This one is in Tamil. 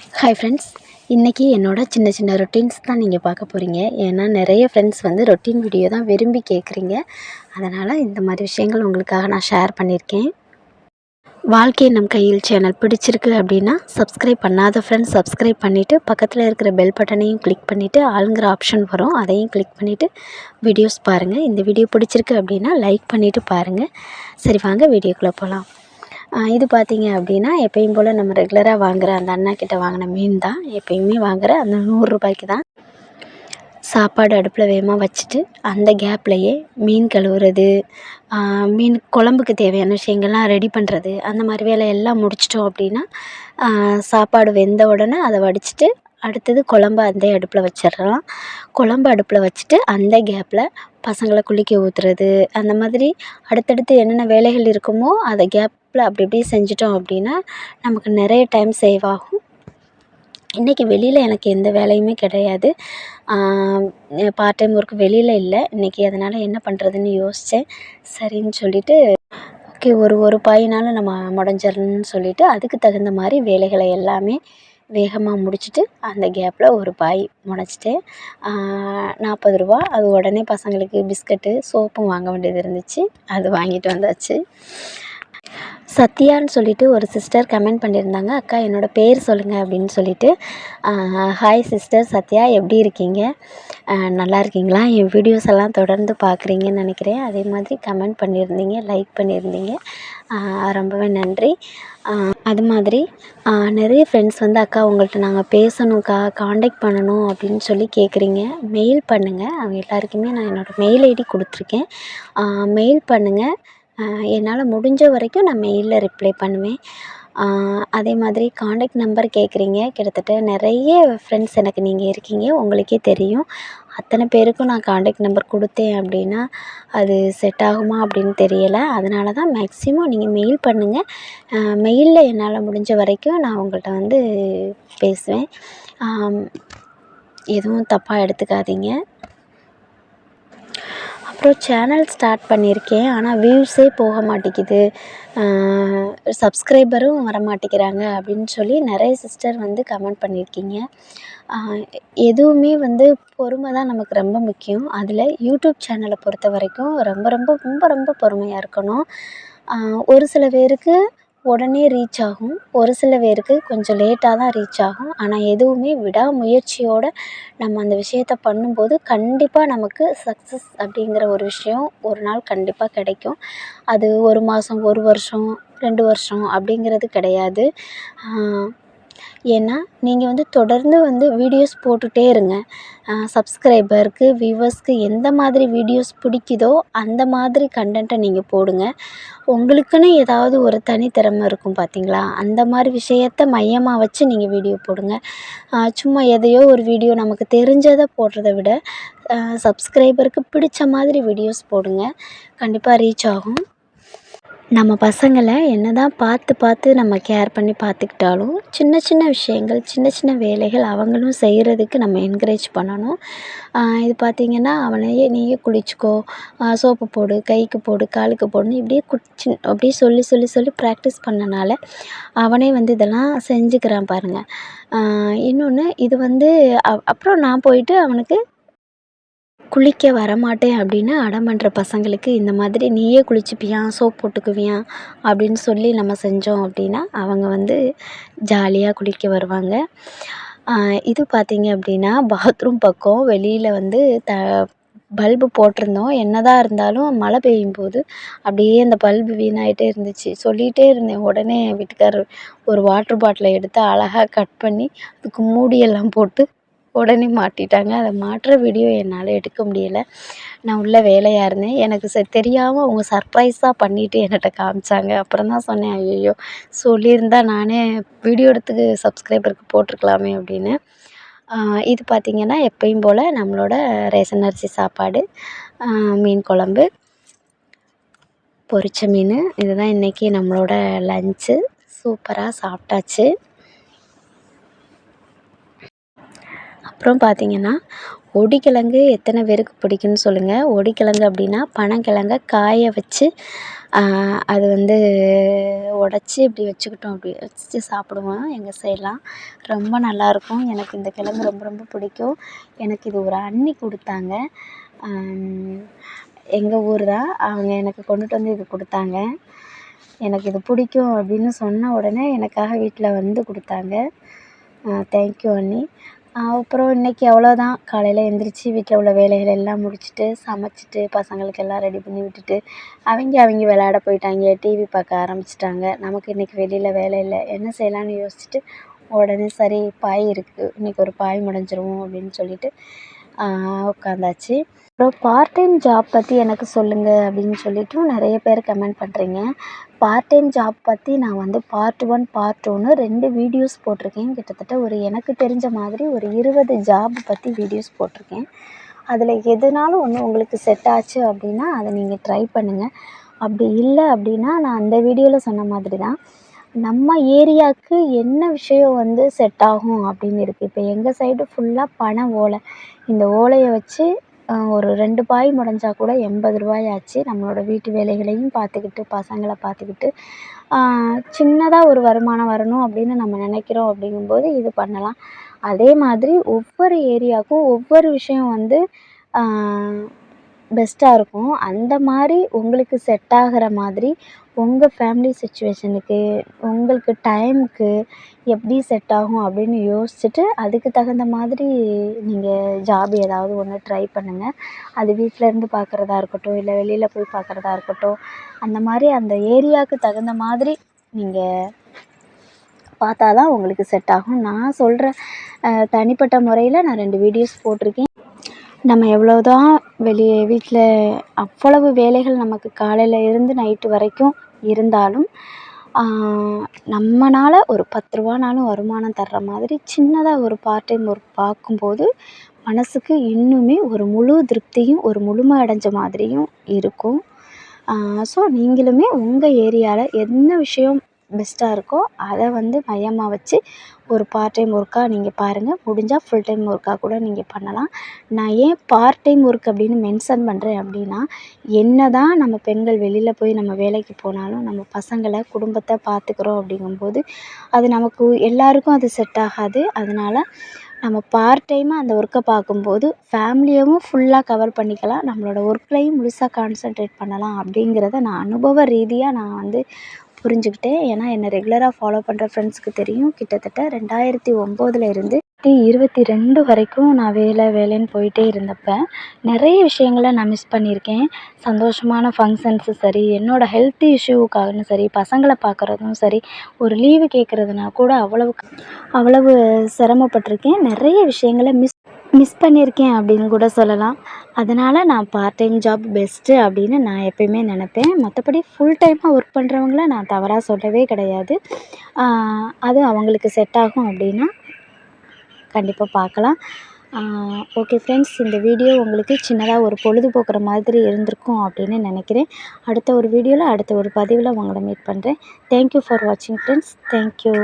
ஹாய் ஃப்ரெண்ட்ஸ் இன்றைக்கி என்னோட சின்ன சின்ன ரொட்டீன்ஸ் தான் நீங்கள் பார்க்க போகிறீங்க ஏன்னா நிறைய ஃப்ரெண்ட்ஸ் வந்து ரொட்டீன் வீடியோ தான் விரும்பி கேட்குறீங்க அதனால் இந்த மாதிரி விஷயங்கள் உங்களுக்காக நான் ஷேர் பண்ணியிருக்கேன். வாழ்க்கை நம் கையில் சேனல் பிடிச்சிருக்கு அப்படின்னா சப்ஸ்கிரைப் பண்ணாத ஃப்ரெண்ட்ஸ் சப்ஸ்கிரைப் பண்ணிவிட்டு பக்கத்தில் இருக்கிற பெல் பட்டனையும் கிளிக் பண்ணிவிட்டு ஆளுங்கிற ஆப்ஷன் வரும். அதையும் கிளிக் பண்ணிவிட்டு வீடியோஸ் பாருங்கள் இந்த வீடியோ பிடிச்சிருக்கு அப்படின்னா லைக் பண்ணிவிட்டு பாருங்கள் சரி வாங்க வீடியோக்குள்ளே போகலாம் இது பார்த்தீங்க அப்படின்னா எப்பயும் போல் நம்ம ரெகுலராக வாங்குகிற அந்த அண்ணாக்கிட்ட வாங்கின மீன் தான். எப்பயுமே வாங்குகிற அந்த நூறுரூபாய்க்கு தான். சாப்பாடு அடுப்பில் வேகமாக வச்சுட்டு அந்த கேப்லையே மீன் கழுவுறது மீன் குழம்புக்கு தேவையான விஷயங்கள்லாம் ரெடி பண்ணுறது அந்த மாதிரி வேலையெல்லாம் முடிச்சிட்டோம் அப்படின்னா சாப்பாடு வெந்த உடனே அதை வடிச்சிட்டு அடுத்தது குழம்ப அதே அடுப்பில் வச்சிடலாம். குழம்பு அடுப்பில் வச்சுட்டு அந்த கேப்பில் பசங்களை குளிக்க ஊற்றுறது அந்த மாதிரி அடுத்தடுத்து என்னென்ன வேலைகள் இருக்குமோ அதை கேப்பில் அப்படி இப்படி செஞ்சிட்டோம் அப்படின்னா நமக்கு நிறைய டைம் சேவ் ஆகும். இன்றைக்கி வெளியில் எனக்கு எந்த வேலையுமே கிடையாது. பார்ட் டைம் ஒர்க் வெளியில் இல்லை. இன்றைக்கி அதனால் என்ன பண்ணுறதுன்னு யோசித்தேன் சரின்னு சொல்லிவிட்டு ஓகே ஒரு ஒரு பாயினாலும் நம்ம முடஞ்சிடணும்னு சொல்லிவிட்டு அதுக்கு தகுந்த மாதிரி வேலைகளை எல்லாமே வேகமாக முடிச்சுட்டு அந்த கேப்பில் ஒரு பாய் முடச்சிட்டேன் நாற்பது ரூபா. அது உடனே பசங்களுக்கு பிஸ்கட்டு சோப்பும் வாங்க வேண்டியது இருந்துச்சு. அது வாங்கிட்டு வந்தாச்சு. சத்யான்னு சொல்லிட்டு ஒரு சிஸ்டர் கமெண்ட் பண்ணியிருந்தாங்க. அக்கா என்னோடய பேர் சொல்லுங்கள் அப்படின்னு சொல்லிட்டு. ஹாய் சிஸ்டர் சத்யா எப்படி இருக்கீங்க? நல்லா இருக்கீங்களா? என் வீடியோஸ் எல்லாம் தொடர்ந்து பார்க்குறீங்கன்னு நினைக்கிறேன். அதே மாதிரி கமெண்ட் பண்ணியிருந்தீங்க லைக் பண்ணியிருந்தீங்க. ரொம்பவே நன்றி. அது மாதிரி நிறைய ஃப்ரெண்ட்ஸ் வந்து அக்கா உங்கள்கிட்ட நாங்கள் பேசணும்க்கா காண்டாக்ட் பண்ணணும் அப்படின்னு சொல்லி கேட்குறீங்க மெயில் பண்ணுங்கள் அவங்க எல்லாருக்குமே நான் என்னோடய மெயில் ஐடி கொடுத்துருக்கேன். மெயில் பண்ணுங்கள் என்னால் முடிஞ்ச வரைக்கும் நான் மெயிலில் ரிப்ளை பண்ணுவேன். அதே மாதிரி காண்டக்ட் நம்பர் கேட்குறீங்க கிட்டத்தட்ட நிறைய ஃப்ரெண்ட்ஸ் எனக்கு நீங்கள் இருக்கீங்க. உங்களுக்கே தெரியும். அத்தனை பேருக்கும் நான் காண்டக்ட் நம்பர் கொடுத்தேன் அப்படின்னா அது செட் ஆகுமா அப்படின்னு தெரியலை. அதனால தான் மேக்ஸிமம் நீங்கள் மெயில் பண்ணுங்கள் மெயிலில் என்னால் முடிஞ்ச வரைக்கும் நான் உங்கள்கிட்ட வந்து பேசுவேன். எதுவும் தப்பாக எடுத்துக்காதீங்க. அப்புறம் சேனல் ஸ்டார்ட் பண்ணியிருக்கேன். ஆனால் வியூஸே போக மாட்டேங்கிது. சப்ஸ்கிரைபரும் வர மாட்டேங்கிறாங்க அப்படின்னு சொல்லி நிறைய சிஸ்டர் வந்து கமெண்ட் பண்ணியிருக்கீங்க. எதுவுமே வந்து பொறுமை தான் நமக்கு ரொம்ப முக்கியம். அதில் யூடியூப் சேனலை பொறுத்த வரைக்கும் ரொம்ப ரொம்ப ரொம்ப ரொம்ப பொறுமையாக இருக்கணும். ஒரு சில பேருக்கு உடனே ரீச் ஆகும். ஒரு சில பேருக்கு கொஞ்சம் லேட்டாக தான் ரீச் ஆகும். ஆனால் எதுவுமே விடாமுயற்சியோடு நம்ம அந்த விஷயத்த பண்ணும்போது கண்டிப்பாக நமக்கு சக்ஸஸ் அப்படிங்கிற ஒரு விஷயம் ஒரு நாள் கண்டிப்பாக கிடைக்கும். அது ஒரு மாதம் ஒரு வருஷம் ரெண்டு வருஷம் அப்படிங்கிறது கிடையாது. ஏன்னா நீங்கள் வந்து தொடர்ந்து வந்து வீடியோஸ் போட்டுகிட்டே இருங்க. சப்ஸ்கிரைபருக்கு வியூவர்ஸ்க்கு எந்த மாதிரி வீடியோஸ் பிடிக்குதோ அந்த மாதிரி கண்டென்ட்டை நீங்கள் போடுங்க. உங்களுக்குன்னு ஏதாவது ஒரு தனித்திறமை இருக்கும் பார்த்தீங்களா அந்த மாதிரி விஷயத்த மையமாக வச்சு நீங்கள் வீடியோ போடுங்க. சும்மா எதையோ ஒரு வீடியோ நமக்கு தெரிஞ்சதை போடுறத விட சப்ஸ்கிரைபருக்கு பிடிச்ச மாதிரி வீடியோஸ் போடுங்க. கண்டிப்பாக ரீச் ஆகும். நம்ம பசங்களை என்ன தான் பார்த்து பார்த்து நம்ம கேர் பண்ணி பார்த்துக்கிட்டாலும் சின்ன சின்ன விஷயங்கள் சின்ன சின்ன வேலைகள் அவங்களும் செய்கிறதுக்கு நம்ம என்கரேஜ் பண்ணணும். இது பார்த்திங்கன்னா அவனையே நீயே குளிச்சுக்கோ சோப்பு போடு கைக்கு போடு காலுக்கு போடுன்னு இப்படியே குச்சி அப்படியே சொல்லி சொல்லி சொல்லி ப்ராக்டிஸ் பண்ணனால அவனே வந்து இதெல்லாம் செஞ்சுக்கிறான் பாருங்கள் இன்னொன்று இது வந்து அப்புறம் நான் போயிட்டு அவனுக்கு குளிக்க வரமாட்டேன் அப்படின்னு அடம் பண்ணுற பசங்களுக்கு இந்த மாதிரி நீயே குளிச்சுப்பியா சோப் போட்டுக்குவியா அப்படின்னு சொல்லி நம்ம செஞ்சோம் அப்படின்னா அவங்க வந்து ஜாலியாக குளிக்க வருவாங்க. இது பார்த்திங்க அப்படின்னா பாத்ரூம் பக்கம் வெளியில் வந்து த பல்பு போட்டிருந்தோம். என்ன தான் இருந்தாலும் மழை பெய்யும் போது அப்படியே அந்த பல்பு வீணாகிட்டே இருந்துச்சு. சொல்லிகிட்டே இருந்தேன். உடனே வீட்டுக்காரர் ஒரு வாட்ரு பாட்டிலை எடுத்து அழகாக கட் பண்ணி அதுக்கு மூடியெல்லாம் போட்டு உடனே மாட்டிட்டாங்க. அதை மாட்டுற வீடியோ என்னால் எடுக்க முடியலை. நான் உள்ளே வேலையாக இருந்தேன். எனக்கு ச தெரியாமல் அவங்க சர்ப்ரைஸாக பண்ணிவிட்டு என்கிட்ட காமிச்சாங்க. அப்புறம் தான் சொன்னேன் ஐயையோ சொல்லியிருந்தா நானே வீடியோ எடுத்து சப்ஸ்கிரைபருக்கு போட்டிருக்கலாமே அப்படின்னு. இது பார்த்திங்கன்னா எப்பயும் போல் நம்மளோட ரேஷன் அரிசி சாப்பாடு மீன் குழம்பு பொரித்த மீன். இதுதான் இன்றைக்கி நம்மளோட லன்ச்சு சூப்பராக சாப்பிட்டாச்சு. அப்புறம் பார்த்திங்கன்னா ஒடிக்கிழங்கு எத்தனை பேருக்கு பிடிக்குன்னு சொல்லுங்கள் ஒடிக்கிழங்கு அப்படின்னா பனங்கிழங்க காய வச்சு அது வந்து உடச்சி இப்படி வச்சுக்கிட்டோம். அப்படி வச்சு சாப்பிடுவோம் எங்கள் சைட்லாம் ரொம்ப நல்லாயிருக்கும். எனக்கு இந்த கிழங்கு ரொம்ப ரொம்ப பிடிக்கும். எனக்கு இது ஒரு அண்ணி கொடுத்தாங்க. எங்கள் ஊர் தான். அவங்க எனக்கு கொண்டுட்டு வந்து இது கொடுத்தாங்க. எனக்கு இது பிடிக்கும் அப்படின்னு சொன்ன உடனே எனக்காக வீட்டில் வந்து கொடுத்தாங்க. தேங்க்யூ அண்ணி. அப்புறம் இன்றைக்கி அவ்வளோதான் காலையில் எழுந்திரிச்சி வீட்டில் உள்ள வேலைகள் எல்லாம் முடிச்சுட்டு சமைச்சிட்டு பசங்களுக்கு எல்லாம் ரெடி பண்ணி விட்டுட்டு அவங்க அவங்க விளையாட போயிட்டாங்க. டிவி பார்க்க ஆரம்பிச்சிட்டாங்க. நமக்கு இன்றைக்கி வெளியில் வேலை இல்லை. என்ன செய்யலான்னு யோசிச்சுட்டு உடனே சரி பாய் இருக்குது இன்றைக்கி ஒரு பாய் முடிஞ்சிருவோம் அப்படின்னு சொல்லிட்டு உட்காந்தாச்சு. அப்புறம் பார்ட் டைம் ஜாப் பற்றி எனக்கு சொல்லுங்கள் அப்படின்னு சொல்லிட்டும் நிறைய பேர் கமெண்ட் பண்ணுறீங்க பார்ட் டைம் ஜாப் பற்றி நான் வந்து பார்ட் ஒன் பார்ட் டூன்னு ரெண்டு வீடியோஸ் போட்டிருக்கேன். கிட்டத்தட்ட ஒரு எனக்கு தெரிஞ்ச மாதிரி ஒரு இருபது ஜாப் பற்றி வீடியோஸ் போட்டிருக்கேன். அதில் எதுனாலும் ஒன்று உங்களுக்கு செட் ஆச்சு அப்படின்னா அதை நீங்கள் ட்ரை பண்ணுங்கள் அப்படி இல்லை அப்படின்னா நான் அந்த வீடியோவில் சொன்ன மாதிரி தான் நம்ம ஏரியாவுக்கு என்ன விஷயம் வந்து செட் ஆகும் அப்படின்னு இருக்குது இப்போ எங்கள் சைடு ஃபுல்லாக பனை ஓலை. இந்த ஓலையை வச்சு ஒரு ரெண்டு பாய் முடஞ்சா கூட எண்பது ரூபாய் ஆச்சு நம்மளோட வீட்டு வேலைகளையும் பார்த்துக்கிட்டு பசங்களை பார்த்துக்கிட்டு சின்னதாக ஒரு வருமானம் வரணும் அப்படின்னு நம்ம நினைக்கிறோம் அப்படிங்கும்போது இது பண்ணலாம். அதே மாதிரி ஒவ்வொரு ஏரியாவுக்கும் ஒவ்வொரு விஷயம் வந்து பெஸ்ட்டாக இருக்கும். அந்த மாதிரி உங்களுக்கு செட் ஆகிற மாதிரி உங்கள் ஃபேமிலி சுச்சுவேஷனுக்கு உங்களுக்கு டைமுக்கு எப்படி செட் ஆகும் அப்படின்னு யோசிச்சுட்டு அதுக்கு தகுந்த மாதிரி நீங்கள் ஜாப் ஏதாவது ஒன்று ட்ரை பண்ணுங்கள் அது வீட்டில் இருந்து பார்க்குறதா இருக்கட்டும் இல்லை வெளியில் போய் பார்க்குறதா இருக்கட்டும் அந்த மாதிரி அந்த ஏரியாவுக்கு தகுந்த மாதிரி நீங்கள் பார்த்தா தான் உங்களுக்கு செட் ஆகும். நான் சொல்கிற தனிப்பட்ட முறையில் நான் ரெண்டு வீடியோஸ் போட்டிருக்கேன். நம்ம எவ்வளோ தான் வெளியே வீட்டில் அவ்வளவு வேலைகள் நமக்கு காலையில் இருந்து நைட்டு வரைக்கும் இருந்தாலும் நம்மனால் ஒரு பத்து ரூபானாலும் வருமானம் தர்ற மாதிரி சின்னதாக ஒரு பார்ட் டைம் ஒர்க் பார்க்கும்போது மனதுக்கு இன்னுமே ஒரு முழு திருப்தியும் ஒரு முழுமை அடைஞ்ச மாதிரியும் இருக்கும். ஸோ நீங்களுமே உங்கள் ஏரியாவில் என்ன விஷயம் பெஸ்ட்டாக இருக்கோ அதை வந்து மையமாக வச்சு ஒரு பார்ட் டைம் ஒர்க்காக நீங்கள் பாருங்கள் முடிஞ்சால் ஃபுல் டைம் ஒர்க்காக கூட நீங்கள் பண்ணலாம். நான் ஏன் பார்ட் டைம் ஒர்க் அப்படின்னு மென்ஷன் பண்ணுறேன் அப்படின்னா என்ன தான் நம்ம பெண்கள் வெளியில் போய் நம்ம வேலைக்கு போனாலும் நம்ம பசங்களை குடும்பத்தை பார்த்துக்குறோம் அப்படிங்கும்போது அது நமக்கு எல்லாருக்கும் அது செட் ஆகாது. அதனால் நம்ம பார்ட் டைமாக அந்த ஒர்க்கை பார்க்கும்போது ஃபேமிலியவும் ஃபுல்லாக கவர் பண்ணிக்கலாம். நம்மளோட ஒர்க்லையும் முழுசாக கான்சன்ட்ரேட் பண்ணலாம் அப்படிங்கிறத நான் அனுபவ ரீதியாக நான் வந்து புரிஞ்சுக்கிட்டேன். ஏன்னா என்னை ரெகுலராக ஃபாலோ பண்ணுற ஃப்ரெண்ட்ஸுக்கு தெரியும். கிட்டத்தட்ட ரெண்டாயிரத்தி ஒம்போதில் இருந்து இருபத்தி ரெண்டு வரைக்கும் நான் வேலை வேலைன்னு போயிட்டே இருந்தப்போ நிறைய விஷயங்கள நான் மிஸ் பண்ணியிருக்கேன். சந்தோஷமான ஃபங்க்ஷன்ஸும் சரி என்னோடய ஹெல்த் இஷ்யூவுக்காகவும் சரி பசங்களை பார்க்குறதும் சரி ஒரு லீவு கேட்குறதுனா கூட அவ்வளவு அவ்வளவு சிரமப்பட்டிருக்கேன். நிறைய விஷயங்களை மிஸ் மிஸ் பண்ணியிருக்கேன் அப்படின்னு கூட சொல்லலாம். அதனால் நான் பார்ட் டைம் ஜாப் பெஸ்ட்டு அப்படின்னு நான் எப்பயுமே நினப்பேன். மற்றபடி ஃபுல் டைமாக ஒர்க் பண்ணுறவங்கள நான் தவறாக சொல்லவே கிடையாது. அது அவங்களுக்கு செட் ஆகும் அப்படின்னா கண்டிப்பாக பார்க்கலாம். ஓகே ஃப்ரெண்ட்ஸ் இந்த வீடியோ உங்களுக்கு சின்னதாக ஒரு பொழுதுபோக்குற மாதிரி இருந்திருக்கும் அப்படின்னு நினைக்கிறேன். அடுத்த ஒரு வீடியோவில் அடுத்த ஒரு பதிவில் உங்களை மீட் பண்ணுறேன் தேங்க்யூ ஃபார் வாட்சிங் ஃப்ரெண்ட்ஸ் தேங்க்யூ